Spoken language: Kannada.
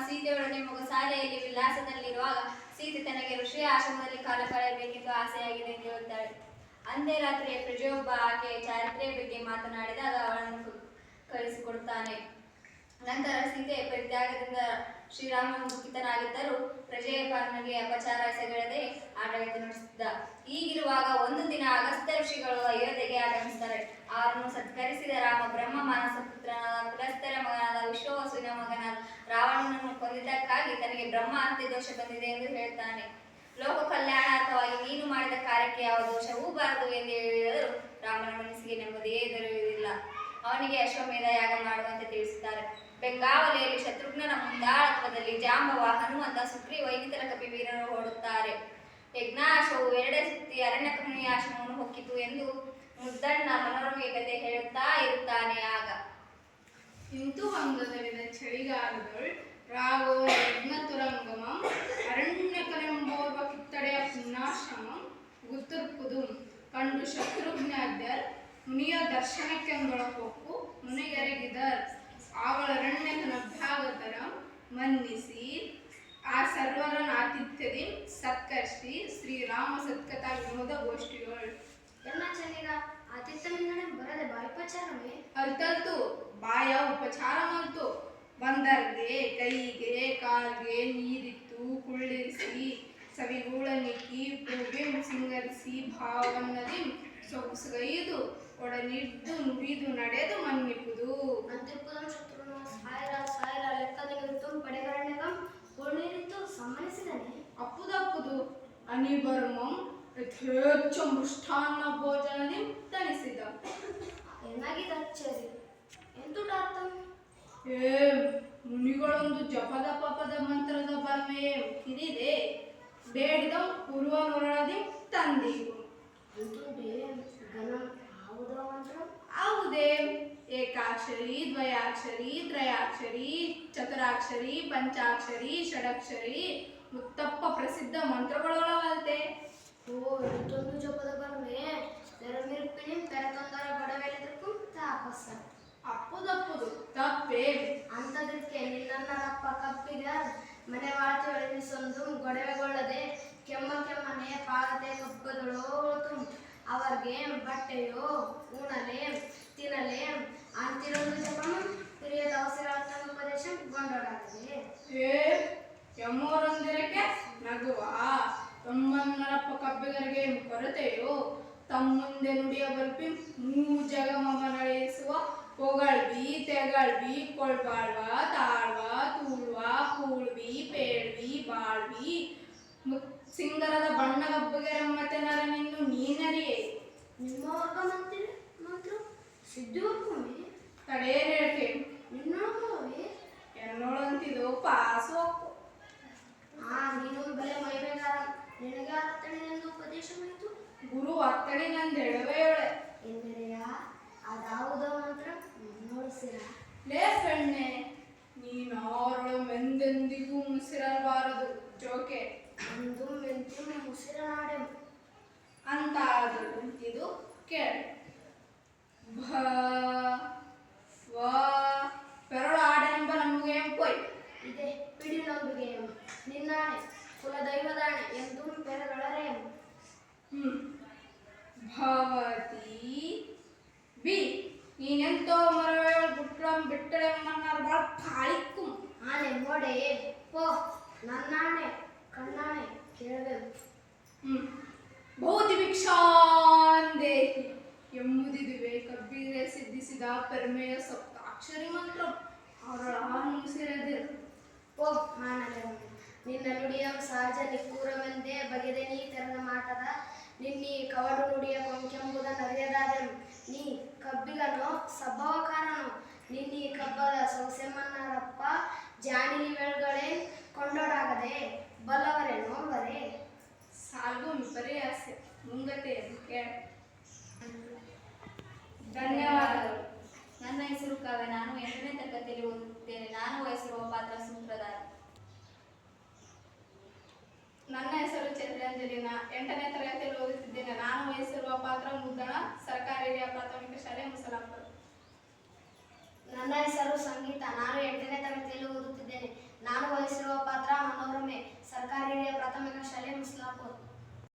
ಸೀತೆಯೊಡನೆ ಶಾಲೆಯಲ್ಲಿ ವಿಲಾಸದಲ್ಲಿರುವಾಗ ಸೀತೆ ತನಗೆ ಋಷಿಯ ಆಶ್ರಮದಲ್ಲಿ ಕಾಲ ಕಳೆಯಬೇಕೆಂದು ಆಸೆಯಾಗಿದೆ ಎಂದು ಹೇಳುತ್ತಾಳೆ. ಅಂದೇ ರಾತ್ರಿಯ ಪ್ರಜೆಯೊಬ್ಬ ಆಕೆಯ ಚಾರಿತ್ರೆಯ ಬಗ್ಗೆ ಮಾತನಾಡಿದಾಗ ಅವಳನ್ನು ಕಳಿಸಿಕೊಡುತ್ತಾನೆ. ನಂತರ ಸೀತೆ ಪರಿತ್ಯಾಗದಿಂದ ಶ್ರೀರಾಮ ಮುಖಿತನಾಗಿದ್ದರೂ ಪ್ರಜೆಯ ಪಾಲನೆಗೆ ಅಪಚಾರ ಎಸಗದೆ ಆಡಳಿತ ನಡೆಸುತ್ತಿದ್ದ ಹೀಗಿರುವಾಗ ಒಂದು ದಿನ ಅಗಸ್ತ್ಯ ಋಷಿಗಳು ಅಯೋಧ್ಯೆಗೆ ಆಗಮಿಸುತ್ತಾರೆ. ಅವರನ್ನು ಸತ್ಕರಿಸಿದ ರಾಮ ಬ್ರಹ್ಮ ಮಾನಸ ಕುಲಸ್ಥರ ಮಗನಾದ ವಿಶ್ವವಸುವಿನ ಮಗನಾದ ರಾವಣನನ್ನು ಕೊಂದಿದ್ದಕ್ಕಾಗಿ ತನಗೆ ಬ್ರಹ್ಮ ಹತ್ಯೆ ದೋಷ ಬಂದಿದೆ ಎಂದು ಹೇಳ್ತಾನೆ. ಲೋಕ ಕಲ್ಯಾಣಾರ್ಥವಾಗಿ ನೀನು ಮಾಡಿದ ಕಾರ್ಯಕ್ಕೆ ಯಾವ ದೋಷವೂ ಬಾರದು ಎಂದು ಹೇಳಿದರೂ ರಾಮನ ಮನಸ್ಸಿಗೆ ನೆಮ್ಮದಿಯೇ ದೊರೆಯುವುದಿಲ್ಲ. ಅವನಿಗೆ ಅಶ್ವಮೇಧ ಯಾಗ ಮಾಡುವಂತೆ ತಿಳಿಸುತ್ತಾರೆ. ಬೆಂಗಾವಲಿಯಲ್ಲಿ ಶತ್ರುಘ್ನನ ಮುಂದಾಳತ್ವದಲ್ಲಿ ಜಾಂಬವ, ಹನುಮಂತ, ಸುಗ್ರೀವ ಇನ್ನಿತರ ಕಪಿವೀರರು ಓಡುತ್ತಾರೆ. ಯಜ್ಞಾಶವು ಎರಡೇ ಸುತ್ತಿ ಅರಣ್ಯ ಆಶ್ರಮವನ್ನು ಹೊಕ್ಕಿತು ಎಂದು ಮುದ್ದಣ್ಣ ಮನೋರಮೆ ಕತೆ ಹೇಳುತ್ತಾ ಇರುತ್ತಾನೆ ಆಗ. ಇಂತು ಚಳಿಗಾಲದೊಳ್ ರಾಘವ ಯಜ್ಞ ತುರಂಗಮಂ ಅರಣ್ಯಕರೆಂಬೋರ್ವ ಕಿತ್ತಡೆಯ ಪುಣ್ಯಾಶ್ರಮಂ. ಗುತ್ತರ್ಪುದು ಕಂಡು ಶತ್ರುಘ್ನಾದ್ಯರ್. ಮುನಿಯ ದರ್ಶನಕ್ಕೆ ಮುನಿಗರಗಿದರ್ ಅವಳ ಆವಳರಣ್ಯಕನ ಭಾಗತರ ಮನ್ನಿಸಿ. ಆ ಸರ್ವರನ ಆತಿಥ್ಯದಿ ಸತ್ಕರಿಸಿ ಶ್ರೀರಾಮ ಸತ್ಕಥಾ ವಿನೋದ ಗೋಷ್ಠಿಗಳು. ಎಲ್ಲ ಚೆನ್ನಿಗ ಆತಿಥ್ಯ ಬರದೆ ಬಾಯ್ಪಚಾರವೇ ಅಲ್ತಲ್ತು ಬಾಯ ಉಪಚಾರ ಮಾಡ್ತು ಬಂದರ್ಗೆ ಕೈಗೆ ಕಾಲ್ಗೆ ನೀರಿತ್ತು ಕುಳ್ಳಿರಿಸಿ ಸವಿಗೂಳನಿಕ್ಕಿ ಪೂವೆ ಸಿಂಗರಿಸಿ ಭಾವನ್ನದಿ ಸೊಗಸುಗೈದು ಒಡನಿದ್ದು ನುಡಿದು ನಡೆದು ಮನ್ನಿಪುದು ಅಂತಿಪ್ಪದಂ ಶತ್ರುನು ಸಾಯರ ಸಾಯರ ಲೆಕ್ಕದಲ್ಲಿರುತ್ತು ಪಡೆಗರಣ್ಯಕಂ ಉಳ್ಳಿರಿತ್ತು ಸಮ್ಮನಿಸಿದನೆ ಅಪ್ಪುದಪ್ಪುದು ಅನಿಬರ್ಮಂ ಯಥೇಚ್ಛ ಮೃಷ್ಟಾನ್ನ ಭೋಜನದಿ ತಣಿಸಿದ ಏನಾಗಿದಚ್ಚರಿ ಎಂತುಟಾರ್ಥಂ ಏ ಮುನಿಗಳೊಂದು ಪಾಪದ ಮಂತ್ರದ ಬಲ್ಮೆ ಇದಿದೆ ಬೇಡದ ಪೂರ್ವ ನೋಡದೆ ತಂದೀವು ಹೌದೇ. ಏಕಾಕ್ಷರಿ ದ್ವಯಾಕ್ಷರಿ ತ್ರಯಾಕ್ಷರಿ ಚತುರಾಕ್ಷರಿ ಪಂಚಾಕ್ಷರಿ ಷಡಾಕ್ಷರಿ ಮುತ್ತಪ್ಪ ಪ್ರಸಿದ್ಧ ಮಂತ್ರಗಳೊಳವಲ್ತೆ ಓ ಇದೊಂದು ಜಪದ ಬರ್ಮೆ ಮನೆ ವಾಳ್ತಿ ಎಳೆನಿಸೊಂದು ಗೊಡವೆಗೊಳ್ಳದೆ ಕೆಮ್ಮ ಕೆಮ್ಮನೆ ಪಾಲತೆ ಕಪ್ಪದೊಳೋತು ಅವರಿಗೆ ಬಟ್ಟೆಯೋ ಉಣಲೆ ತಿನ್ನಲೆ ಅಂತಿರೊಂದು ಜಪಂ ಹಿರಿಯದ ಅವಸರ ಉಪದೇಶ ಗೊಂಡೋಡಾಗಿದೆ. ಏ ಯಮೋರಂದಿರಕ್ಕೆ ನಗುವ ತಮ್ಮನ್ನರಪ್ಪ ಕಬ್ಬಿಗರಿಗೆ ಕೊರತೆಯೋ ತಮ್ಮುಂದೆ ನುಡಿಯ ಬರ್ಪಿ ಮೂ ಜಗಮಮ ನಡೆಸುವ ಹೊಗಳ್ಬಿ ತೆಗಳ್ಬಿ ಕೊಳ್ಬಾಳ್ವ ತಾಳ್ವ ತೂಳ್ವ ಕೂಳ್ವಿ ಪೇಳ್ವಿ ಬಾಳ್ವಿ ಮುತ್ ಸಿಂಗರದ ನರ ನಿನ್ನು ನೀನರಿಯೇ. ನಿಮ್ಮ ವರ್ಗ ಮಂತ್ರಿ? ಮಂತ್ರ ಸಿದ್ಧಿವರ್ಗಮೇ ತಡೇರೇಳ್ಕೆ ನಿನ್ನೊಳಗವೇ? ಎನ್ನೋಳಂತಿದು ಪಾಸು ಆ ನೀನು ಬಲೆ ಮೈಬೇಗಾರ ನಿನಗೆ ಅರ್ಥನೆಂದು ಉಪದೇಶ. ಗುರು ಹೇಳೆ. ಎಂದರೆಯ ಅದಾವುದೋ ಮಾತ್ರ? ನೋಡಿಸಿರ? ಲೇ ಸಣ್ಣೆ ನೀನು ಅವರಳು ಮೆಂದೆಂದಿಗೂ ಮುಸಿರಬಾರದು ಜೋಕೆ. ಅಂದು ಮೆಂತಿ ಮುಸಿರನಾಡೆ ಅಂತ ಅದು ಇದು ಕೇಳ. ಪೋ ನನ್ನಾಣೆ ಕಣ್ಣಾಣೆ ಕೇಳಬೇಕು. ಹ್ಮ್. ಭೌತಿ ಭಿಕ್ಷಾಂದೇಹಿ ಎಂಬುದಿದುವೆ ಕಬ್ಬಿರೆ ಸಿದ್ಧಿಸಿದ ಪರಮೆಯ ಸಪ್ತಾಕ್ಷರಿ ಮಂತ್ರ. ಅವರಳ ಮುಸಿರದಿರು ಪೋ ಮಾನಲೆ ನಿನ್ನ ನುಡಿಯ ಸಹಜ ನಿಕ್ಕೂರವೆಂದೇ ಬಗೆದೆ ನೀ ತೆರೆದ ಮಾಟದ ನಿನ್ನಿ ಕವಡು ನುಡಿಯ ಕೊಂಕೆಂಬುದ ನರಿಯದಾದೆನು. ನೀ ಕಬ್ಬಿಗನು ಸಬ್ಬವಕಾರನು ನಿನ್ನಿ ಕಬ್ಬದ ಸೊಸೆಮನ್ನರಪ್ಪ ಜಾಣಿಲಿ ವೆಳ್ಗಳೇ ಕೊಂಡೋಡಾಗದೆ ಬಲ್ಲವರೇ ನೋಡ್ವರೇ? ಸಾಲ್ಗು ವಿಪರ್ಯಾಸ ಮುಂಗತೆ ಕೇಳ. ಧನ್ಯವಾದಗಳು. ನನ್ನ ಹೆಸರು ಕಾವ್ಯ ನಾನು ಎರಡನೇ ತರಗತಿಯಲ್ಲಿ ಓದುತ್ತೇನೆ ನಾನು ವಹಿಸಿರುವ ಪಾತ್ರ ಸೂತ್ರಧಾರ ನನ್ನ ಹೆಸರು ಚಂದ್ರಾಂಜಲಿ ಎಂಟನೇ ತರಗತಿಯಲ್ಲಿ ಓದುತ್ತಿದ್ದೇನೆ. ನಾನು ವಹಿಸಿರುವ ಪಾತ್ರ ಮುದ್ದಣ, ಸರ್ಕಾರಿ ಪ್ರಾಥಮಿಕ ಶಾಲೆ ಮುಸಲಾಪುರ. ನಾನು ವಹಿಸಿರುವ ಪಾತ್ರ ಮನೋರಮೆ. ಸರ್ಕಾರಿ ಹಿರಿಯ ಪ್ರಾಥಮಿಕ ಶಾಲೆ ಮುಸ್ಲಾಪುರ್.